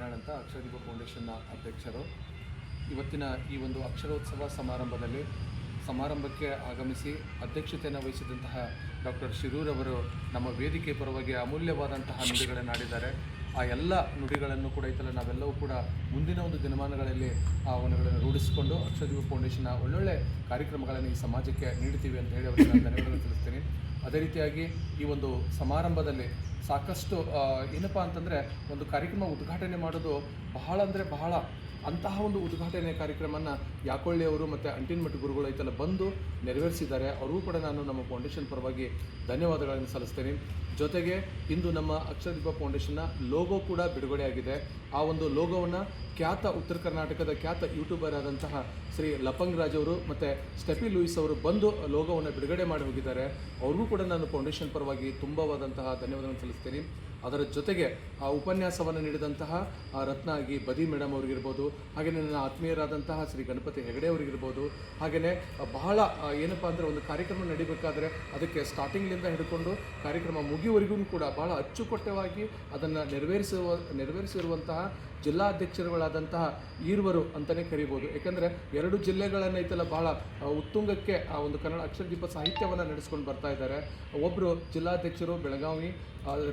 ಹೊನ್ನಾಳ್ ಅಂತ ಅಕ್ಷರದೀಪ ಫೌಂಡೇಶನ್ನ ಅಧ್ಯಕ್ಷರು. ಇವತ್ತಿನ ಈ ಒಂದು ಅಕ್ಷರೋತ್ಸವ ಸಮಾರಂಭದಲ್ಲಿ ಸಮಾರಂಭಕ್ಕೆ ಆಗಮಿಸಿ ಅಧ್ಯಕ್ಷತೆಯನ್ನು ವಹಿಸಿದಂತಹ ಡಾಕ್ಟರ್ ಶಿರೂರವರು ನಮ್ಮ ವೇದಿಕೆ ಪರವಾಗಿ ಅಮೂಲ್ಯವಾದಂತಹ ನುಡಿಗಳನ್ನು ಆಡಿದ್ದಾರೆ ಆ ಎಲ್ಲ ನುಡಿಗಳನ್ನು ಕೂಡ ಇತ್ತಲ್ಲ ನಾವೆಲ್ಲವೂ ಕೂಡ ಮುಂದಿನ ಒಂದು ದಿನಮಾನಗಳಲ್ಲಿ ಆ ಅವನುಗಳನ್ನು ರೂಢಿಸಿಕೊಂಡು ಅಕ್ಷರದೀಪ ಫೌಂಡೇಶನ್ನ ಒಳ್ಳೊಳ್ಳೆ ಕಾರ್ಯಕ್ರಮಗಳನ್ನು ಈ ಸಮಾಜಕ್ಕೆ ನೀಡ್ತೀವಿ ಅಂತ ಹೇಳಿ ಅವರಿಗೆ ನಾನು ಧನ್ಯವಾದಗಳು ತಿಳಿಸ್ತೀನಿ. ಅದೇ ರೀತಿಯಾಗಿ ಈ ಒಂದು ಸಮಾರಂಭದಲ್ಲಿ ಸಾಕಷ್ಟು ಏನಪ್ಪ ಅಂತಂದರೆ ಒಂದು ಕಾರ್ಯಕ್ರಮ ಉದ್ಘಾಟನೆ ಮಾಡೋದು ಬಹಳ ಅಂದರೆ ಬಹಳ. ಅಂತಹ ಒಂದು ಉದ್ಘಾಟನೆ ಕಾರ್ಯಕ್ರಮನ ಯಾಕೊಳ್ಳಿ ಅವರು ಮತ್ತು ಅಂಟಿನಮಠ ಗುರುಗಳು ಐತೆಲ್ಲ ಬಂದು ನೆರವೇರಿಸಿದ್ದಾರೆ. ಅವ್ರಿಗೂ ಕೂಡ ನಾನು ನಮ್ಮ ಫೌಂಡೇಶನ್ ಪರವಾಗಿ ಧನ್ಯವಾದಗಳನ್ನು ಸಲ್ಲಿಸ್ತೇನೆ. ಜೊತೆಗೆ ಇಂದು ನಮ್ಮ ಅಕ್ಷರದೀಪ ಫೌಂಡೇಶನ್ನ ಲೋಗೋ ಕೂಡ ಬಿಡುಗಡೆಯಾಗಿದೆ ಆ ಒಂದು ಲೋಗೋವನ್ನು ಖ್ಯಾತ ಉತ್ತರ ಕರ್ನಾಟಕದ ಖ್ಯಾತ ಯೂಟ್ಯೂಬರ್ ಆದಂತಹ ಶ್ರೀ ಲಪಂಗ್ ರಾಜ್ ಅವರು ಮತ್ತು ಸ್ಟೆಫಿ ಲೂಯಿಸ್ ಅವರು ಬಂದು ಲೋಗೋವನ್ನು ಬಿಡುಗಡೆ ಮಾಡಿ ಹೋಗಿದ್ದಾರೆ. ಅವ್ರಿಗೂ ಕೂಡ ನಾನು ಫೌಂಡೇಶನ್ ಪರವಾಗಿ ತುಂಬವಾದಂತಹ ಧನ್ಯವಾದಗಳನ್ನು ಸಲ್ಲಿಸ್ತೀನಿ. göstereyim. ಅದರ ಜೊತೆಗೆ ಆ ಉಪನ್ಯಾಸವನ್ನು ನೀಡಿದಂತಹ ಆ ರತ್ನ ಆಗಿ ಬದಿ ಮೇಡಮ್ ಅವರಿಗಿರ್ಬೋದು ಹಾಗೆಯೇ ನನ್ನ ಆತ್ಮೀಯರಾದಂತಹ ಶ್ರೀ ಗಣಪತಿ ಹೆಗಡೆ ಅವರಿಗಿರ್ಬೋದು ಹಾಗೆಯೇ ಬಹಳ ಏನಪ್ಪ ಅಂದರೆ ಒಂದು ಕಾರ್ಯಕ್ರಮ ನಡಿಬೇಕಾದ್ರೆ ಅದಕ್ಕೆ ಸ್ಟಾರ್ಟಿಂಗ್ಲಿಂದ ಹಿಡ್ಕೊಂಡು ಕಾರ್ಯಕ್ರಮ ಮುಗಿಯುವವರೆಗೂ ಕೂಡ ಬಹಳ ಅಚ್ಚುಕಟ್ಟವಾಗಿ ಅದನ್ನು ನೆರವೇರಿಸುವ, ನೆರವೇರಿಸಿರುವಂತಹ ಜಿಲ್ಲಾಧ್ಯಕ್ಷರುಗಳಾದಂತಹ ಈರ್ವರು ಅಂತಲೇ ಕರಿಬೋದು. ಯಾಕಂದರೆ ಎರಡು ಜಿಲ್ಲೆಗಳನ್ನು ಐತಲ್ಲ ಬಹಳ ಉತ್ತುಂಗಕ್ಕೆ ಆ ಒಂದು ಕನ್ನಡ ಅಕ್ಷರದೀಪ ಸಾಹಿತ್ಯವನ್ನು ನಡೆಸ್ಕೊಂಡು ಬರ್ತಾ ಇದ್ದಾರೆ. ಒಬ್ಬರು ಜಿಲ್ಲಾಧ್ಯಕ್ಷರು ಬೆಳಗಾವಿ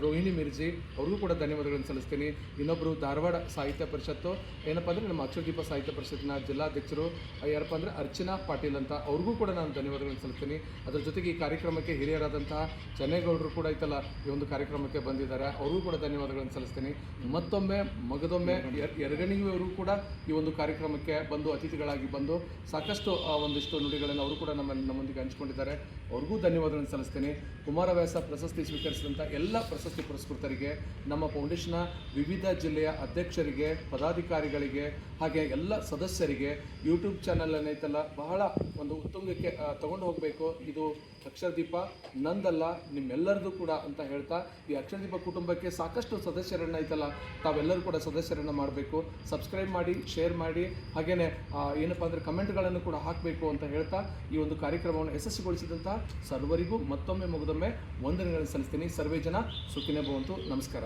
ರೋಹಿಣಿ ಮಿರ್ಜಿ ಅವ್ರಿಗೂ ಕೂಡ ಧನ್ಯವಾದಗಳನ್ನು ಸಲ್ಲಿಸ್ತೀನಿ. ಇನ್ನೊಬ್ಬರು ಧಾರವಾಡ ಸಾಹಿತ್ಯ ಪರಿಷತ್ತು, ಏನಪ್ಪ ಅಂದರೆ ನಮ್ಮ ಅಕ್ಷರದೀಪ ಸಾಹಿತ್ಯ ಪರಿಷತ್ತಿನ ಜಿಲ್ಲಾಧ್ಯಕ್ಷರು ಯಾರಪ್ಪ ಅಂದರೆ ಅರ್ಚನಾ ಪಾಟೀಲ್ ಅಂತ, ಅವ್ರಿಗೂ ಕೂಡ ನಾನು ಧನ್ಯವಾದಗಳನ್ನು ಸಲ್ಲಿಸ್ತೀನಿ. ಅದರ ಜೊತೆಗೆ ಈ ಕಾರ್ಯಕ್ರಮಕ್ಕೆ ಹಿರಿಯರಾದಂತಹ ಚೆನ್ನೇಗೌಡರು ಕೂಡ ಐತಲ್ಲ, ಈ ಒಂದು ಕಾರ್ಯಕ್ರಮಕ್ಕೆ ಬಂದಿದ್ದಾರೆ. ಅವ್ರಿಗೂ ಕೂಡ ಧನ್ಯವಾದಗಳನ್ನು ಸಲ್ಲಿಸ್ತೀನಿ. ಮತ್ತೊಮ್ಮೆ ಮಗದೊಮ್ಮೆ ಯರಗಣಿಯವರು ಕೂಡ ಈ ಒಂದು ಕಾರ್ಯಕ್ರಮಕ್ಕೆ ಬಂದು ಅತಿಥಿಗಳಾಗಿ ಬಂದು ಸಾಕಷ್ಟು ಒಂದಿಷ್ಟು ನುಡಿಗಳನ್ನು ಅವರು ಕೂಡ ನಮ್ಮ ನಮ್ಮೊಂದಿಗೆ ಹಂಚಿಕೊಂಡಿದ್ದಾರೆ. ಅವ್ರಿಗೂ ಧನ್ಯವಾದಗಳನ್ನು ಸಲ್ಲಿಸ್ತೀನಿ. ಕುಮಾರವ್ಯಾಸ ಪ್ರಶಸ್ತಿ ಸ್ವೀಕರಿಸಿದಂಥ ಎಲ್ಲ ಪ್ರಶಸ್ತಿ ಪುರಸ್ಕೃತರಿಗೆ ನಮ್ಮ ಫೌಂಡೇಶನ್ನ ವಿವಿಧ ಜಿಲ್ಲೆಯ ಅಧ್ಯಕ್ಷರಿಗೆ, ಪದಾಧಿಕಾರಿಗಳಿಗೆ, ಹಾಗೆ ಎಲ್ಲ ಸದಸ್ಯರಿಗೆ ಯೂಟ್ಯೂಬ್ ಚಾನಲ್ ಏನೈತಲ್ಲ ಬಹಳ ಒಂದು ಉತ್ತುಂಗಕ್ಕೆ ತಗೊಂಡು ಹೋಗಬೇಕು. ಇದು ಅಕ್ಷರದೀಪ ನಂದಲ್ಲ, ನಿಮ್ಮೆಲ್ಲರದು ಕೂಡ ಅಂತ ಹೇಳ್ತಾ, ಈ ಅಕ್ಷರದೀಪ ಕುಟುಂಬಕ್ಕೆ ಸಾಕಷ್ಟು ಸದಸ್ಯರನ್ನ ಐತಲ್ಲ ತಾವೆಲ್ಲರೂ ಕೂಡ ಸದಸ್ಯರನ್ನು ಮಾಡಬೇಕು. ಸಬ್ಸ್ಕ್ರೈಬ್ ಮಾಡಿ, ಶೇರ್ ಮಾಡಿ ಹಾಗೆಯೇ ಏನಪ್ಪ ಅಂದರೆ ಕಮೆಂಟ್ಗಳನ್ನು ಕೂಡ ಹಾಕಬೇಕು ಅಂತ ಹೇಳ್ತಾ, ಈ ಒಂದು ಕಾರ್ಯಕ್ರಮವನ್ನು ಯಶಸ್ವಿಗೊಳಿಸಿದಂತಹ ಸರ್ವರಿಗೂ ಮತ್ತೊಮ್ಮೆ ಮುಗಿದೊಮ್ಮೆ ವಂದನೆಗಳನ್ನು ಸಲ್ಲಿಸ್ತೀನಿ. ಸರ್ವೇ ಜನ ಸುಖಿನೇ ಭವಂತು. ನಮಸ್ಕಾರ.